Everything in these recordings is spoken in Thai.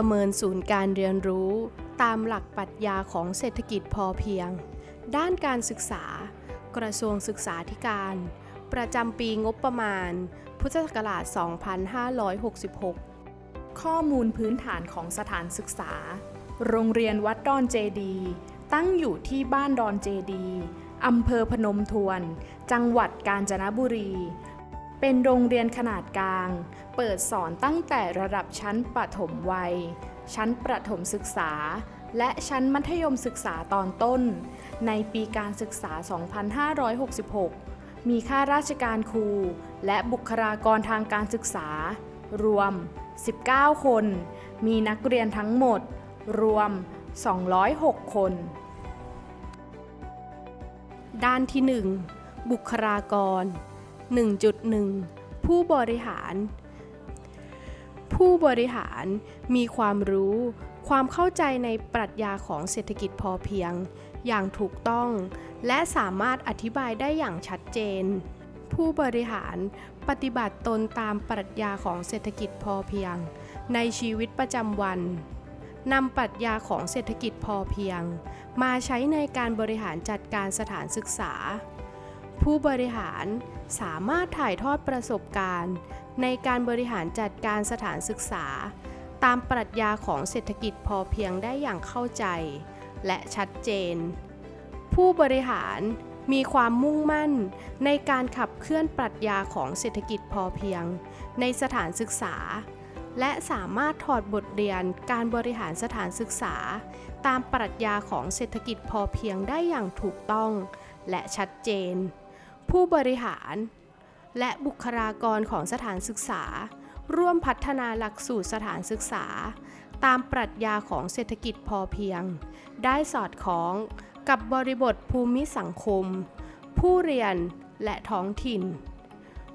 ประเมินศูนย์การเรียนรู้ตามหลักปรัชญาของเศรษฐกิจพอเพียง ด้านการศึกษา กระทรวงศึกษาธิการ ประจำปีงบประมาณ พุทธศักราช 2566 ข้อมูลพื้นฐานของสถานศึกษา โรงเรียนวัดดอนเจดี ตั้งอยู่ที่บ้านดอนเจดีอำเภอพนมทวน จังหวัดกาญจนบุรี เป็นโรงเรียนขนาดกลาง เปิดสอนตั้งแต่ระดับชั้นประถมวัย ชั้นประถมศึกษา และชั้นมัธยมศึกษาตอนต้น ในปีการศึกษา 2566 มีข้าราชการครู และบุคลากรทางการศึกษา รวม 19 คน มีนักเรียนทั้งหมด รวม 206 คน ด้านที่ 1 บุคลากร 1.1 ผู้บริหาร ผู้บริหารมีความรู้ ความเข้าใจในปรัชญาของเศรษฐกิจพอเพียง อย่างถูกต้อง และสามารถอธิบายได้อย่างชัดเจน ผู้บริหารปฏิบัติตนตามปรัชญาของเศรษฐกิจพอเพียง ในชีวิตประจำวันนำปรัชญาของเศรษฐกิจพอเพียง มาใช้ในการบริหารจัดการสถานศึกษา ผู้บริหารสามารถถ่ายทอดประสบการณ์ ในการบริหารจัดการสถานศึกษา ตามปรัชญาของเศรษฐกิจพอเพียงได้อย่างเข้าใจ และชัดเจน ผู้บริหารมีความมุ่งมั่นในการขับเคลื่อนปรัชญาของเศรษฐกิจพอเพียง ในสถานศึกษา และสามารถถอดบทเรียนการบริหารสถานศึกษา ตามปรัชญาของเศรษฐกิจพอเพียงได้อย่างถูกต้อง และชัดเจน ผู้บริหาร และบุคลากรของสถานศึกษา ร่วมพัฒนาหลักสูตรสถานศึกษา ตามปรัชญาของเศรษฐกิจพอเพียง ได้สอดคล้องกับบริบทภูมิสังคม ผู้เรียนและท้องถิ่น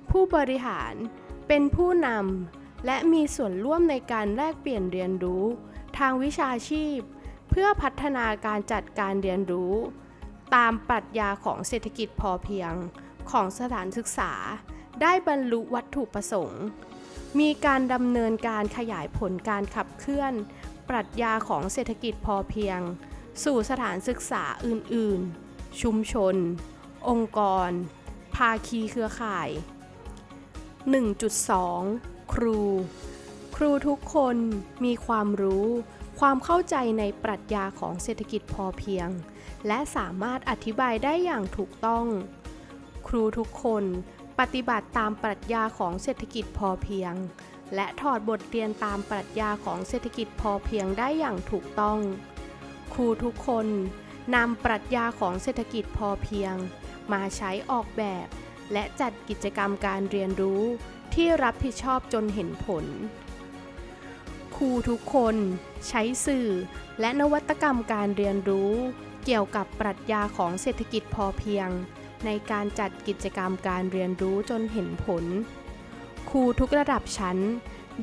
ผู้บริหารเป็นผู้นำและมีส่วนร่วมในการแลกเปลี่ยนเรียนรู้ ทางวิชาชีพ เพื่อพัฒนาการจัดการเรียนรู้ ตามปรัชญาของเศรษฐกิจพอเพียง ของสถานศึกษา ได้บรรลุวัตถุประสงค์ มีการดำเนินการขยายผลการขับเคลื่อน ปรัชญาของเศรษฐกิจพอเพียง สู่สถานศึกษาอื่น ๆ ชุมชน องค์กร ภาคีเครือข่าย 1.2 ครู ครูทุกคนมีความรู้ความเข้าใจในปรัชญาของเศรษฐกิจพอเพียง และสามารถอธิบายได้อย่างถูกต้อง ครูทุกคนปฏิบัติตามปรัชญาของเศรษฐกิจพอเพียง และถอดบทเรียนตามปรัชญาของเศรษฐกิจพอเพียงได้อย่างถูกต้อง ครูทุกคนนำปรัชญาของเศรษฐกิจพอเพียง มาใช้ออกแบบ และจัดกิจกรรมการเรียนรู้ที่รับผิดชอบจนเห็นผล ครูทุกคนใช้สื่อและนวัตกรรมการเรียนรู้ เกี่ยวกับปรัชญาของเศรษฐกิจพอเพียง ในการจัดกิจกรรมการเรียนรู้จนเห็นผล ครูทุกระดับชั้น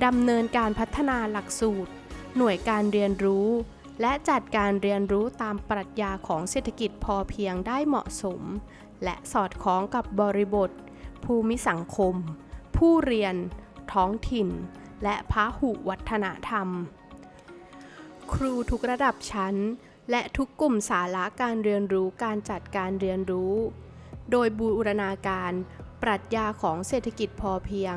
ดำเนินการพัฒนาหลักสูตร หน่วยการเรียนรู้ และจัดการเรียนรู้ตามปรัชญาของเศรษฐกิจพอเพียงได้เหมาะสม และสอดคล้องกับบริบท ภูมิสังคม ผู้เรียน ท้องถิ่น และพหุวัฒนธรรม ครูทุกระดับชั้น และทุกกลุ่มสาระการเรียนรู้การจัดการเรียนรู้ โดยบูรณาการปรัชญาของเศรษฐกิจพอเพียง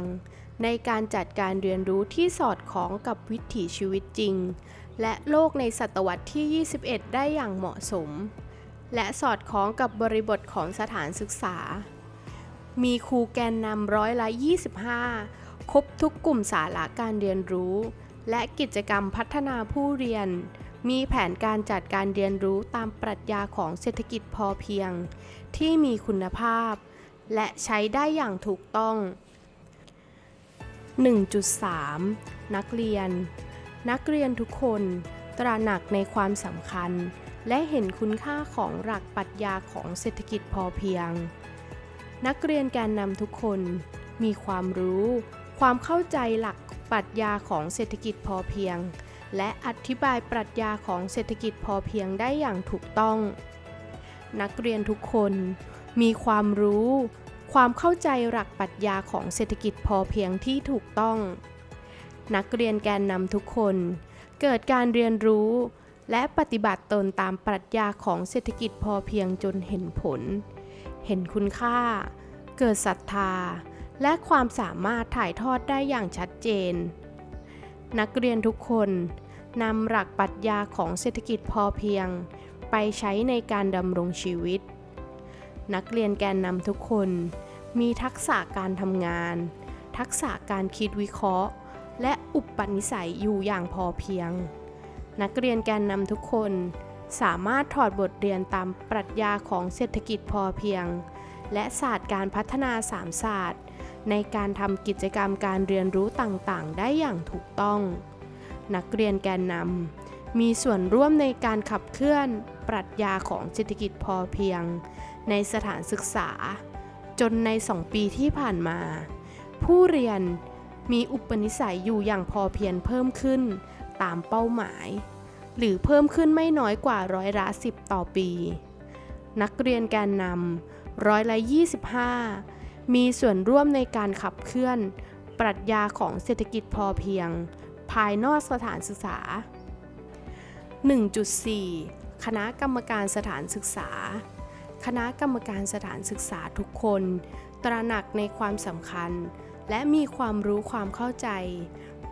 ในการจัดการเรียนรู้ที่สอดคล้องกับวิถีชีวิตจริง และโลกในศตวรรษที่ 21 ได้อย่างเหมาะสม และสอดคล้องกับบริบทของสถานศึกษา มีครูแกนนำร้อยละ 25 ครบทุกกลุ่มสาระการเรียนรู้ และกิจกรรมพัฒนาผู้เรียน มีแผนการจัดการเรียนรู้ตามปรัชญาของเศรษฐกิจพอเพียง ที่มีคุณภาพ และใช้ได้อย่างถูกต้อง 1.3 นักเรียน นักเรียนทุกคนตระหนักในความสำคัญ และเห็นคุณค่าของหลักปรัชญาของเศรษฐกิจพอเพียง นักเรียนแกนนำทุกคนมีความรู้ ความเข้าใจหลักปรัชญาของเศรษฐกิจพอเพียง และอธิบายปรัชญาของเศรษฐกิจพอเพียงได้อย่างถูกต้อง นักเรียนทุกคนมีความรู้ ความเข้าใจหลักปรัชญาของเศรษฐกิจพอเพียงที่ถูกต้อง นักเรียนแกนนำทุกคน เกิดการเรียนรู้ และปฏิบัติตนตามปรัชญาของเศรษฐกิจพอเพียงจนเห็นผล เห็นคุณค่า เกิดศรัทธา และความสามารถถ่ายทอดได้อย่างชัดเจน นักเรียนทุกคนนำหลักปรัชญาของเศรษฐกิจพอเพียง ไปใช้ในการดำรงชีวิต นักเรียนแกนนำทุกคน มีทักษะการทำงาน ทักษะการคิดวิเคราะห์ และอุปนิสัยอยู่อย่างพอเพียง นักเรียนแกนนำทุกคน สามารถถอดบทเรียนตามปรัชญาของเศรษฐกิจพอเพียง และศาสตร์การพัฒนาสามศาสตร์ ในการทำกิจกรรมการเรียนรู้ต่างๆ ได้อย่างถูกต้อง นักเรียนแกนนำมีส่วนร่วมในการขับเคลื่อนปรัชญาของเศรษฐกิจพอเพียง ในสถานศึกษา จนในสองปีที่ผ่านมา ผู้เรียนมีอุปนิสัยอยู่อย่างพอเพียงเพิ่มขึ้นตามเป้าหมาย หรือเพิ่มขึ้นไม่น้อยกว่าร้อยละ10ต่อปี นักเรียนแกนนำร้อยละ25 มีส่วนร่วมในการขับเคลื่อน ปรัชญาของเศรษฐกิจพอเพียง ภายนอกสถานศึกษา 1.4 คณะกรรมการสถานศึกษา คณะกรรมการสถานศึกษาทุกคน ตระหนักในความสำคัญ และมีความรู้ความเข้าใจ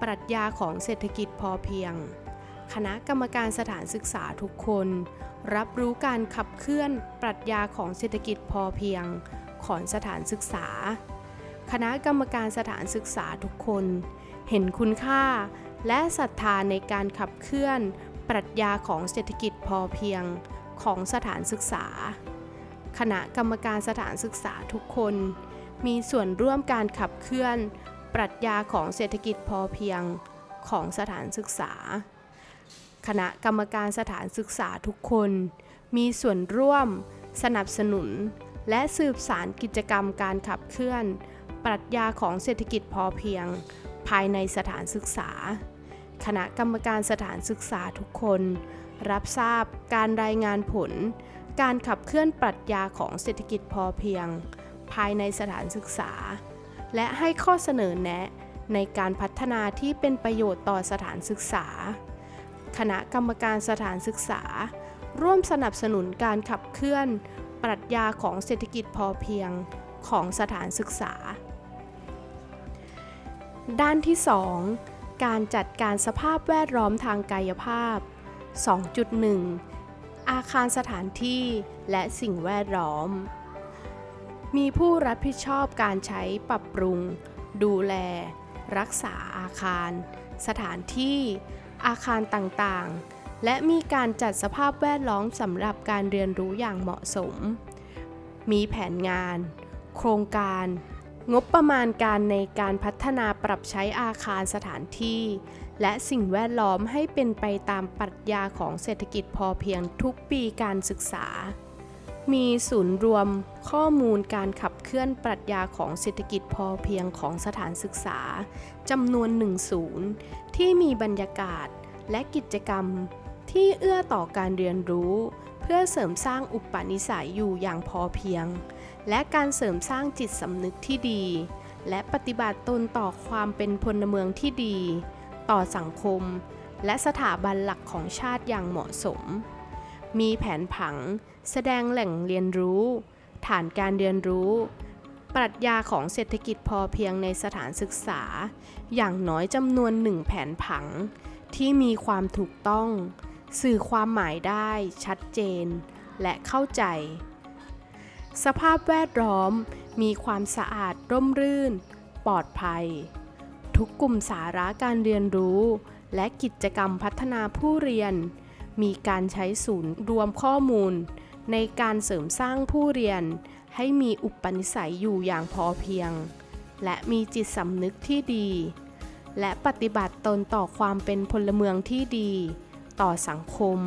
ปรัชญาของเศรษฐกิจพอเพียง คณะกรรมการสถานศึกษาทุกคน รับรู้การขับเคลื่อน ปรัชญาของเศรษฐกิจพอเพียง ของสถานศึกษา คณะกรรมการสถานศึกษาทุกคน เห็นคุณค่า และศรัทธาในการขับเคลื่อน ปรัชญาของเศรษฐกิจพอเพียงของสถานศึกษา คณะกรรมการสถานศึกษาทุกคน มีส่วนร่วมการขับเคลื่อน ปรัชญาของเศรษฐกิจพอเพียงของสถานศึกษา คณะกรรมการสถานศึกษาทุกคน มีส่วนร่วม สนับสนุน และสืบสารกิจกรรมการขับเคลื่อน ปรัชญาของเศรษฐกิจพอเพียง ภายในสถานศึกษา คณะกรรมการสถานศึกษาทุกคน รับทราบการรายงานผล การขับเคลื่อนปรัชญาของเศรษฐกิจพอเพียง ภายในสถานศึกษา และให้ข้อเสนอแนะในการพัฒนาที่เป็นประโยชน์ต่อสถานศึกษา คณะกรรมการสถานศึกษา ร่วมสนับสนุนการขับเคลื่อน ปรัชญาของเศรษฐกิจพอเพียงของสถานศึกษา ด้านที่ 2 การจัดการสภาพแวดล้อมทางกายภาพ 2.1 อาคารสถานที่และสิ่งแวดล้อม มีผู้รับผิดชอบการใช้ปรับปรุง ดูแล รักษาอาคาร สถานที่ อาคารต่างๆ และมีการจัดสภาพแวดล้อมสำหรับการเรียนรู้อย่างเหมาะสม มีแผนงาน โครงการ งบประมาณการในการพัฒนาปรับใช้อาคารสถานที่ และสิ่งแวดล้อมให้เป็นไปตามปรัชญาของเศรษฐกิจพอเพียงทุกปีการศึกษา มีศูนย์รวมข้อมูลการขับเคลื่อนปรัชญาของเศรษฐกิจพอเพียงของสถานศึกษาจำนวนหนึ่งศูนย์ที่มีบรรยากาศและกิจกรรม ที่เอื้อต่อการเรียนรู้ เพื่อเสริมสร้างอุปนิสัยอยู่อย่างพอเพียง และการเสริมสร้างจิตสำนึกที่ดี และปฏิบัติตนต่อความเป็นพลเมืองที่ดี ต่อสังคม และสถาบันหลักของชาติอย่างเหมาะสม มีแผนผัง แสดงแหล่งเรียนรู้ ฐานการเรียนรู้ปรัชญาของเศรษฐกิจพอเพียงในสถานศึกษา อย่างน้อยจำนวนหนึ่งแผนผัง ที่มีความถูกต้อง สื่อความหมายได้ชัดเจน และเข้าใจ สภาพแวดล้อมมีความสะอาดร่มรื่น ปลอดภัย ทุกกลุ่มสาระการเรียนรู้ และกิจกรรมพัฒนาผู้เรียน มีการใช้ศูนย์รวมข้อมูล ในการเสริมสร้างผู้เรียน ให้มีอุปนิสัยอยู่อย่างพอเพียง และมีจิตสำนึกที่ดี และปฏิบัติตนต่อความเป็นพลเมืองที่ดี ต่อสังคม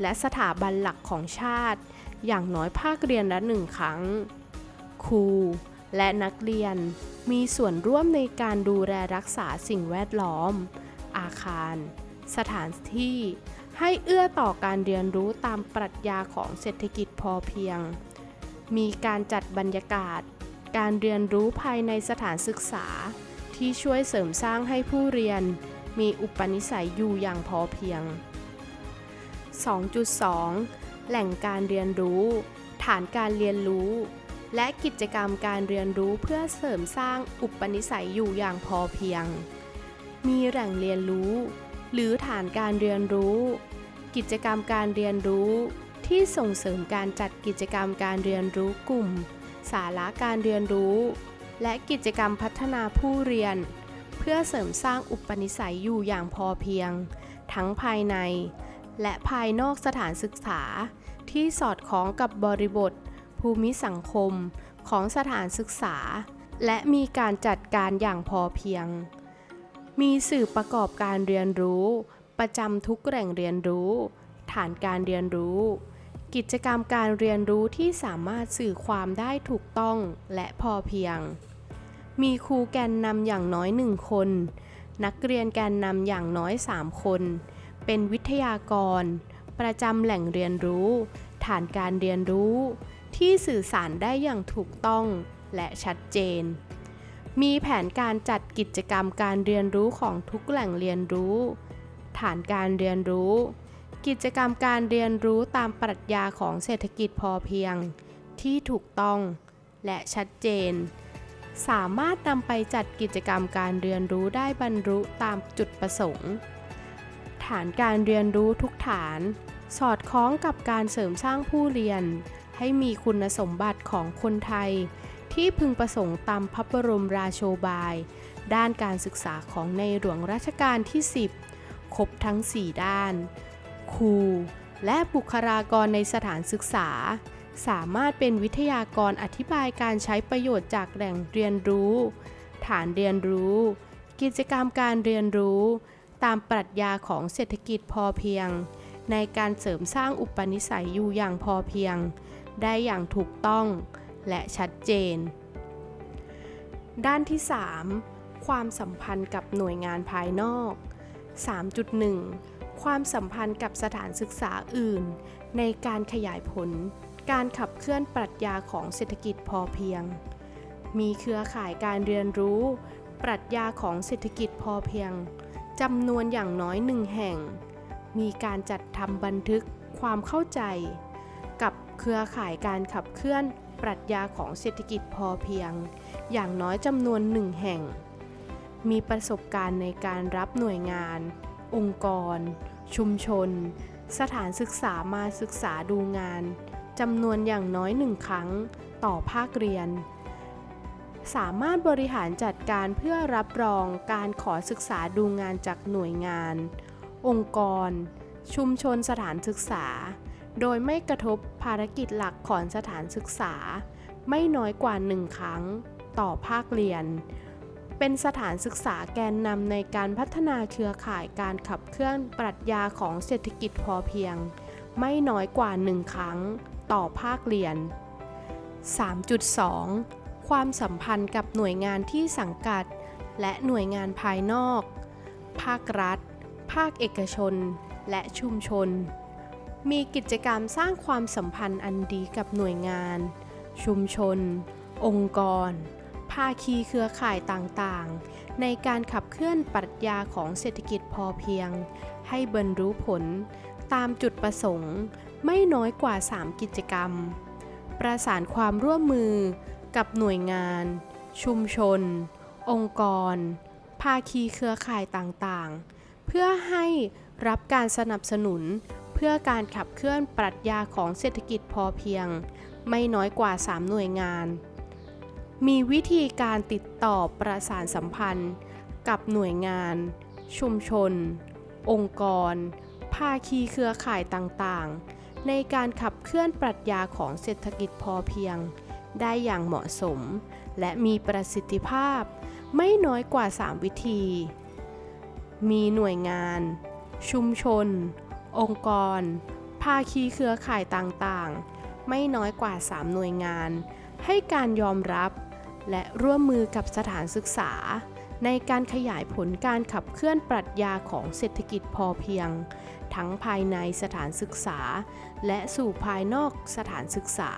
และสถาบันหลักของชาติ อย่างน้อยภาคเรียนละหนึ่งครั้ง ครู และนักเรียนมีส่วนร่วมในการดูแลรักษาสิ่งแวดล้อม อาคาร สถานที่ ให้เอื้อต่อการเรียนรู้ตามปรัชญาของเศรษฐกิจพอเพียง มีการจัดบรรยากาศ การเรียนรู้ภายในสถานศึกษา ที่ช่วยเสริมสร้างให้ผู้เรียนมีอุปนิสัยอยู่อย่างพอเพียง 2.2 แหล่งการเรียนรู้ ฐานการเรียนรู้ และกิจกรรมการเรียนรู้เพื่อเสริมสร้างอุปนิสัยอยู่อย่างพอเพียง มีแหล่งเรียนรู้ หรือฐานการเรียนรู้ กิจกรรมการเรียนรู้ ที่ส่งเสริมการจัดกิจกรรมการเรียนรู้กลุ่ม สาระการเรียนรู้ และกิจกรรมพัฒนาผู้เรียน เพื่อเสริมสร้างอุปนิสัยอยู่อย่างพอเพียง ทั้งภายใน และภายนอกสถานศึกษา ที่สอดคล้องกับบริบท ภูมิสังคมของสถานศึกษา และมีการจัดการอย่างพอเพียง มีสื่อประกอบการเรียนรู้ ประจำทุกแหล่งเรียนรู้ ฐานการเรียนรู้ กิจกรรมการเรียนรู้ที่สามารถสื่อความได้ถูกต้องและพอเพียง มีครูแกนนำอย่างน้อยหนึ่งคน นักเรียนแกนนำอย่างน้อย 3 คน เป็นวิทยากร ประจำแหล่งเรียนรู้ ฐานการเรียนรู้ ที่สื่อสารได้อย่างถูกต้องและชัดเจน มีแผนการจัดกิจกรรมการเรียนรู้ของทุกแหล่งเรียนรู้ ฐานการเรียนรู้ กิจกรรมการเรียนรู้ตามปรัชญาของเศรษฐกิจพอเพียง ที่ถูกต้องและชัดเจน สามารถนำไปจัดกิจกรรมการเรียนรู้ได้บรรลุตามจุดประสงค์ ฐานการเรียนรู้ทุกฐาน สอดคล้องกับการเสริมสร้างผู้เรียน ให้มีคุณสมบัติของคนไทย ที่พึงประสงค์ตามพระบรมราโชบาย ด้านการศึกษาของในหลวงรัชกาลที่ 10 ครบทั้ง 4 ด้าน ครู และบุคลากรในสถานศึกษา สามารถเป็นวิทยากรอธิบายการใช้ประโยชน์จากแหล่งเรียนรู้ ฐานเรียนรู้ กิจกรรมการเรียนรู้ ตามปรัชญาของเศรษฐกิจพอเพียง ในการเสริมสร้างอุปนิสัยอยู่อย่างพอเพียง ได้อย่างถูกต้องและชัดเจน ด้านที่ 3 ความสัมพันธ์กับหน่วยงานภายนอก 3.1 ความสัมพันธ์กับสถานศึกษาอื่น ในการขยายผล การขับเคลื่อนปรัชญาของเศรษฐกิจพอเพียง มีเครือข่ายการเรียนรู้ ปรัชญาของเศรษฐกิจพอเพียง จำนวนอย่างน้อยหนึ่งแห่ง มีการจัดทำบันทึกความเข้าใจ กับเครือข่ายการขับเคลื่อนปรัชญาของเศรษฐกิจพอเพียง อย่างน้อยจำนวนหนึ่งแห่ง มีประสบการณ์ในการรับหน่วยงาน องค์กร ชุมชน สถานศึกษามาศึกษาดูงานจำนวนอย่างน้อยหนึ่งครั้งต่อภาคเรียน สามารถบริหารจัดการเพื่อรับรองการขอศึกษาดูงานจากหน่วยงาน องค์กร ชุมชนสถานศึกษา โดยไม่กระทบภารกิจหลักของสถานศึกษา ไม่น้อยกว่าหนึ่งครั้งต่อภาคเรียน เป็นสถานศึกษาแกนนำในการพัฒนาเครือข่ายการขับเคลื่อนปรัชญาของเศรษฐกิจพอเพียง ไม่น้อยกว่าหนึ่งครั้งต่อภาคเรียน 3.2 ความสัมพันธ์กับหน่วยงานที่สังกัด และหน่วยงานภายนอก ภาครัฐ ภาคเอกชน และชุมชน มีกิจกรรมสร้างความสัมพันธ์อันดีกับหน่วยงาน ชุมชน องค์กร ภาคีเครือข่ายต่างๆ ในการขับเคลื่อนปรัชญาของเศรษฐกิจพอเพียง ให้บรรลุผลตามจุดประสงค์ไม่น้อยกว่า 3 กิจกรรม ประสานความร่วมมือ กับหน่วยงาน ชุมชน องค์กร ภาคีเครือข่ายต่างๆ เพื่อให้รับการสนับสนุน เพื่อการขับเคลื่อนปรัชญาของเศรษฐกิจพอเพียง ไม่น้อยกว่า 3 หน่วยงาน มีวิธีการติดต่อประสานสัมพันธ์ กับหน่วยงาน ชุมชน องค์กร ภาคีเครือข่ายต่างๆ ในการขับเคลื่อนปรัชญาของเศรษฐกิจพอเพียง ได้อย่างเหมาะสม และมีประสิทธิภาพ ไม่น้อยกว่า 3 วิธี มีหน่วยงาน ชุมชน องค์กร ภาคีเครือข่ายต่างๆ ไม่น้อยกว่า 3 หน่วยงาน ให้การยอมรับ และร่วมมือกับสถานศึกษา ในการขยายผลการขับเคลื่อนปรัชญาของเศรษฐกิจพอเพียง ทั้งภายในสถานศึกษา และสู่ภายนอกสถานศึกษา